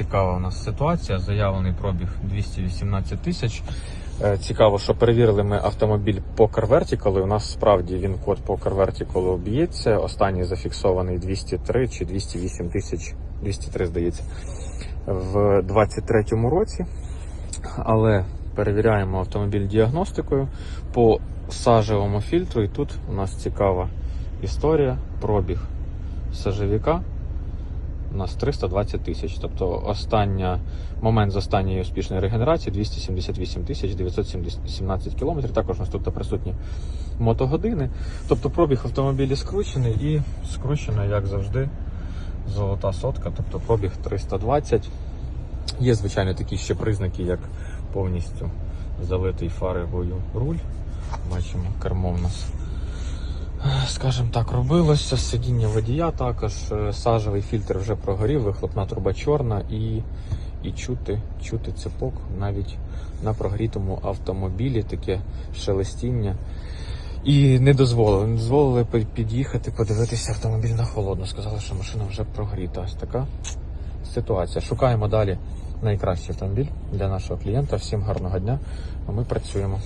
цікава у нас ситуація. Заявлений пробіг 218 тисяч. Е, Цікаво, що перевірили ми автомобіль по CarVertical. У нас справді він код по CarVertical б'ється. Останній зафіксований 203 чи 208 тисяч, 203, здається, в 23-му році. Але перевіряємо автомобіль діагностикою по сажевому фільтру. І тут у нас цікава історія, пробіг сажевіка у нас 320 тисяч. Тобто остання, момент з останньої успішної регенерації 278 тисяч 917 кілометрів. Також у нас тут присутні мотогодини. Тобто пробіг автомобіля скручений і скручена, як завжди, золота сотка, тобто пробіг 320. Є, звичайно, такі ще признаки, як повністю залитий фарбою руль. Бачимо, кермо в нас скажімо так, робилося. Сидіння водія також, е, сажевий фільтр вже прогорів, вихлопна труба чорна і, і чути, чути цепок навіть на прогрітому автомобілі, таке шелестіння. І не дозволили. Не дозволили під'їхати, подивитися автомобіль на холодно. Сказали, що машина вже прогріта. Ось така ситуація. Шукаємо далі найкращий автомобіль для нашого клієнта. Всім гарного дня. А ми працюємо.